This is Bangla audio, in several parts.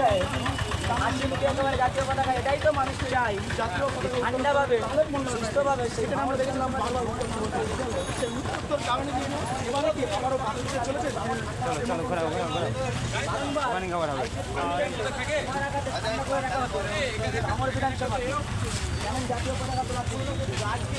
দেয় মুখে একেবারে জাতীয় পতাকা এটাই তো মানুষ চাই জাতীয় পতাকা ঠান্ডা পাবে সুস্থ পাবে সেখানে আমরা দেখলাম আমরা সেই উত্তর কারণে কি? এবারে কি? আবারও বাংলাদেশে চলেছে? আমার বিধানসভা যেমন জাতীয় পতাকা তোলা আজকে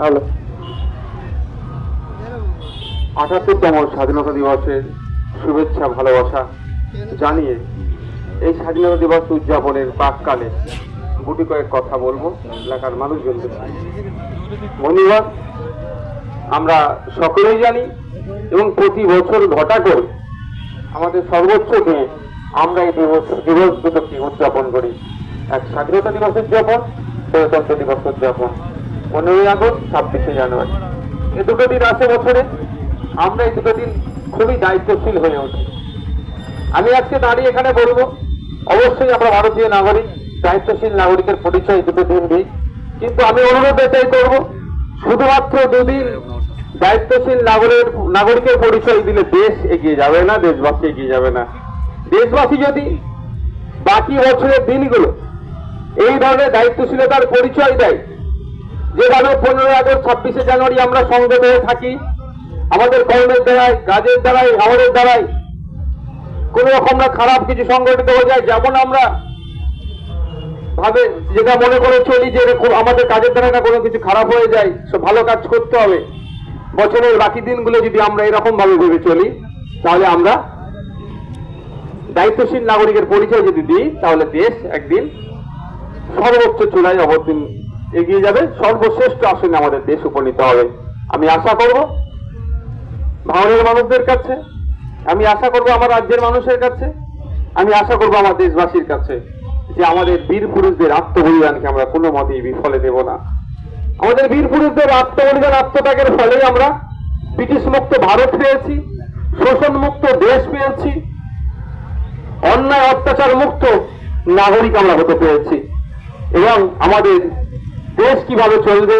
হ্যালো আটাত্তরতম স্বাধীনতা দিবসের শুভেচ্ছা, ভালোবাসা জানিয়ে এই স্বাধীনতা দিবস উদযাপনের প্রাককালে গুটি কয়েক কথা বলব এলাকার সঙ্গে। বন্ধুগণ, আমরা সকলেই জানি এবং প্রতি বছর ঘটা করে আমাদের সর্বোচ্চ দিয়ে আমরা এই দিবস দিবস দুটোকে উদযাপন করি। এক স্বাধীনতা দিবস উদযাপন গণতন্ত্র দিবস উদযাপন। পনেরোই আগস্ট, ছাব্বিশে জানুয়ারি। এ দুটো দিন আসে বছরে। আমরা এই দুটো দিন খুবই দায়িত্বশীল হয়ে উঠি। আমি আজকে দাঁড়িয়ে এখানে বলব, অবশ্যই আমরা ভারতীয় নাগরিক, দায়িত্বশীল নাগরিকের পরিচয় দুটো দিন দিই। কিন্তু আমি অনুরোধ এটাই করব, শুধুমাত্র দুদিন দায়িত্বশীল নাগরিক নাগরিকের পরিচয় দিলে দেশ এগিয়ে যাবে না, দেশবাসী এগিয়ে যাবে না। দেশবাসী যদি বাকি বছরের দিনগুলো এই ধরনের দায়িত্বশীলতার পরিচয় দেয় যেভাবে পনেরোই আগস্ট ছাব্বিশে জানুয়ারি আমরা সংগত হয়ে থাকি, আমাদের কর্মের দ্বারাই কাজের দ্বারাই আমাদের দ্বারাই কোনো রকম না খারাপ কিছু সংগঠিত হয়ে যায়। যেমন আমরা ভাবে যেটা মনে করে চলি যে আমাদের কাজের দ্বারা না কোনো কিছু খারাপ হয়ে যায় সব ভালো কাজ করতে হবে। বছরের বাকি দিনগুলো যদি আমরা এরকম ভাবে ভেবে চলি, তাহলে আমরা দায়িত্বশীল নাগরিকের পরিচয় যদি দিই, তাহলে দেশ একদিন সর্বোচ্চ চূড়ায় অবদিন এগিয়ে যাবে। সর্বশ্রেষ্ঠ আসনে আমাদের দেশ উপনীত হবে। আমি আশা করব ভাঙনের মানুষদের কাছে, আমি আশা করব আমার রাজ্যের মানুষের কাছে, আমি আশা করব আমার দেশবাসীর কাছে যে আমাদের বীর পুরুষদের আত্মবলিদানকে আমরা কোনো মতেই বিফলে দেব না। আমাদের বীর পুরুষদের আত্মবলিদান, আত্মত্যাগের ফলেই আমরা ব্রিটিশ মুক্ত ভারত পেয়েছি, শোষণ মুক্ত দেশ পেয়েছি, অন্যায়, অত্যাচার মুক্ত নাগরিক আমরা হতে পেরেছি। এবং আমাদের দেশ কীভাবে চলবে?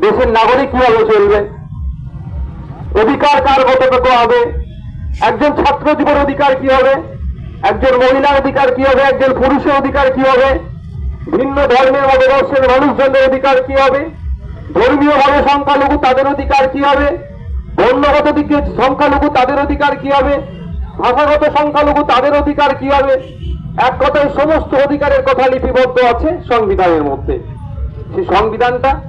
দেশের নাগরিক কীভাবে চলবে? অধিকার কার কতটুকু হবে? একজন ছাত্র জীবন অধিকার কি হবে? একজন মহিলার অধিকার কি হবে? একজন পুরুষের অধিকার কি হবে? ভিন্ন ধর্মের মতদর্শের মানুষজনদের অধিকার কি হবে? ধর্মীয় ভাবে সংখ্যালঘু তাদের অধিকার কি হবে? বর্ণগত দিকে সংখ্যালঘু তাদের অধিকার কি হবে? ভাষাগত সংখ্যালঘু তাদের অধিকার কি হবে? এক কথায় সমস্ত অধিকারের কথা লিপিবদ্ধ আছে সংবিধানের মধ্যে। সেই সংবিধানটা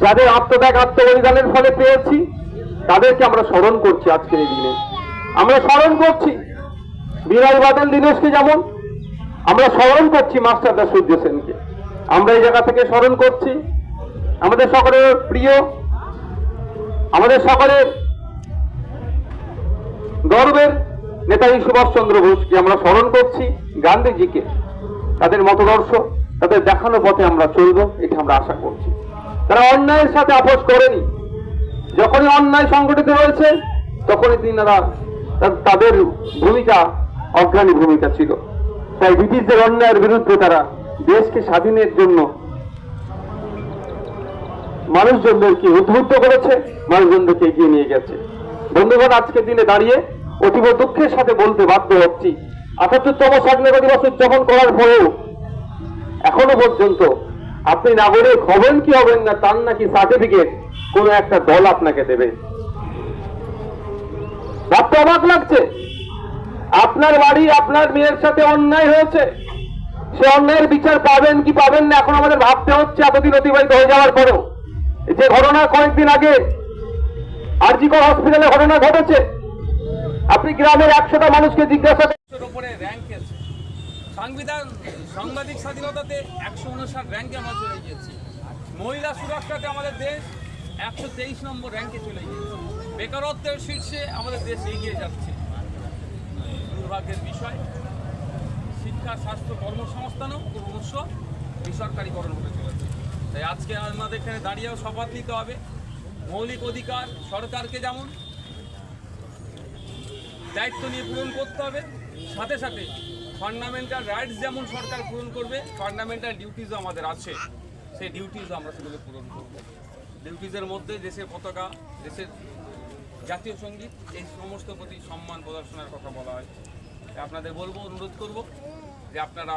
যাদের আত্মত্যাগ, আত্মবলিদানের ফলে পেয়েছি, তাদেরকে আমরা স্মরণ করছি আজকের এই দিনে। আমরা স্মরণ করছি। বিনয় বাদল দিনেশকে যেমন আমরা স্মরণ করছি মাস্টারদা সূর্য সেনকে। আমরা এই জায়গা থেকে স্মরণ করছি। আমাদের সকলের প্রিয়, আমাদের সকলের গর্বের নেতাজি সুভাষচন্দ্র বোসকে আমরা স্মরণ করছি, গান্ধীজিকে, তাদের মতদর্শ। তাদের দেখানো পথে আমরা চলবো, এটা আমরা আশা করছি। তারা অন্যায়ের সাথে আপোষ করেনি। যখনই অন্যায় সংগঠিত হয়েছে, তখনই তিনারা তাদের ভূমিকা অজ্ঞানী ভূমিকা ছিল। তাই ব্রিটিশদের অন্যায়ের বিরুদ্ধে তারা দেশকে স্বাধীনের জন্য মানুষজনদেরকে উদ্বুদ্ধ করেছে, মানুষজনদেরকে এগিয়ে নিয়ে গেছে। বন্ধুগণ, আজকের দিনে দাঁড়িয়ে অতীব দুঃখের সাথে বলতে বাধ্য হচ্ছি। আঠাত্তরতম স্বাধীনতা দিবস উদযাপন করার পরেও এখনও পর্যন্ত আপনি নাগরিক হবেন কি হবেন না, তার নাকি সার্টিফিকেট কোনো একটা দল আপনাকে দেবে। ভাবতে অবাক লাগছে। আপনার বাড়ি, আপনার মেয়ের সাথে অন্যায় হয়েছে। সে অন্যায়ের বিচার পাবেন কি পাবেন না, এখন আমাদের ভাবতে হচ্ছে এতদিন অতিবাহিত হয়ে যাওয়ার পরেও। যে ঘটনা কয়েকদিন আগে আরজিকর হসপিটালে ঘটনা ঘটেছে। আপনি গ্রামের একশোটা মানুষকে জিজ্ঞাসা উপরে র্যাঙ্ক সংবিধান, সাংবাদিক স্বাধীনতাতে একশো উনষাট র্যাঙ্কে আমরা চলে গিয়েছি। মহিলা সুরক্ষাতে আমাদের দেশ একশো তেইশ নম্বর র্যাঙ্কে চলে গিয়েছে। বেকারত্বের শীর্ষে আমাদের দেশ এগিয়ে যাচ্ছে। দুর্ভাগ্যের বিষয়, শিক্ষা, স্বাস্থ্য, কর্মসংস্থানও ক্রমশ বেসরকারীকরণ হতে চলেছে। তাই আজকে আমাদের এখানে দাঁড়িয়েও শপথ নিতে হবে। মৌলিক অধিকার সরকারকে যেমন দায়িত্ব নিয়ে পূরণ করতে হবে, সাথে সাথে ফান্ডামেন্টাল রাইটস যেমন সরকার পূরণ করবে ফান্ডামেন্টাল ডিউটিজও আমাদের আছে। সেই ডিউটিজও আমরা সেগুলো পূরণ করব। ডিউটিজের মধ্যে দেশের পতাকা, দেশের জাতীয় সংগীত, এই সমস্ত প্রতি সম্মান প্রদর্শনের কথা বলা হয়। আপনাদের বলব, অনুরোধ করব যে আপনারা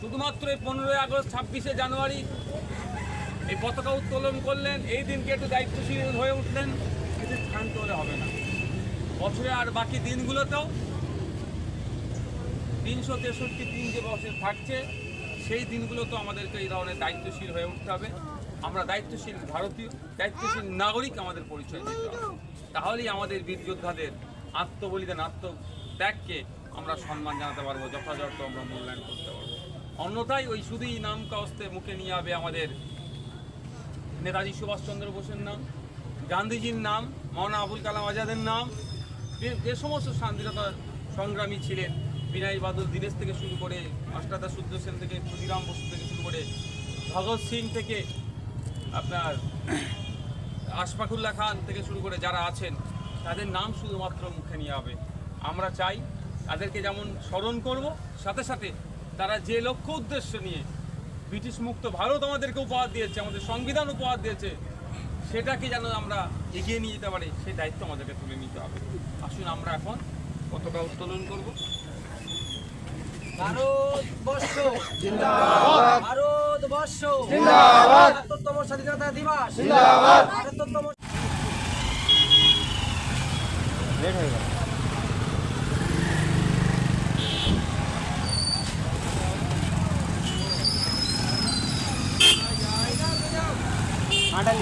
শুধুমাত্র এই পনেরোই আগস্ট, ছাব্বিশে জানুয়ারি এই পতাকা উত্তোলন করলেন, এই দিনকে একটু দায়িত্বশীল হয়ে উঠলেন, কিন্তু ক্ষান্ত হলে হবে না। বছরে আর বাকি দিনগুলোতেও তিনশো তেষট্টি দিন যে বছর থাকছে, সেই দিনগুলো তো আমাদেরকে এই ধরনের দায়িত্বশীল হয়ে উঠতে হবে। আমরা দায়িত্বশীল ভারতীয়, দায়িত্বশীল নাগরিক আমাদের পরিচয় দিতে হবে। তাহলেই আমাদের বীর যোদ্ধাদের আত্মবলিদান, আত্মত্যাগকে আমরা সম্মান জানাতে পারব, যথাযথ আমরা মূল্যায়ন করতে পারব। অন্যথায় ওই শুধুই নাম কাস্তে মুখে নিয়ে হবে আমাদের নেতাজি সুভাষচন্দ্র বোসের নাম, গান্ধীজির নাম, মৌলানা আবুল কালাম আজাদের নাম, যে সমস্ত স্বাধীনতা সংগ্রামী ছিলেন। বিনয় বাদল দীনেশ থেকে শুরু করে অষ্টাদা সূর্য সেন থেকে ক্ষুদিরাম বসু থেকে শুরু করে ভগৎ সিং থেকে আপনার আশফাকুল্লাহ খান থেকে শুরু করে যারা আছেন, তাদের নাম শুধুমাত্র মুখে নিয়ে হবে। আমরা চাই তাদেরকে যেমন স্মরণ করব, সাথে সাথে তারা যে লক্ষ্য উদ্দেশ্য নিয়ে ব্রিটিশ মুক্ত ভারত আমাদেরকে উপহার দিয়েছে, আমাদের সংবিধান উপহার দিয়েছে, সেটাকে যেন আমরা এগিয়ে নিয়ে যেতে পারি, সেই দায়িত্ব আমাদেরকে তুলে নিতে হবে। আসুন আমরা এখন পতাকা উত্তোলন করব। ভারতবর্ষ জিন্দাবাদ। ভারতবর্ষ জিন্দাবাদ। একাত্তরতম স্বাধীনতা দিবস। জিন্দাবাদ। একাত্তরতম হাতে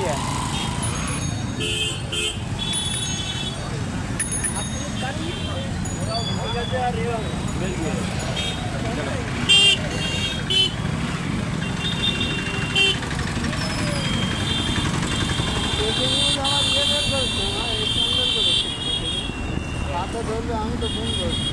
ধরলে আমি তো ফোন করছি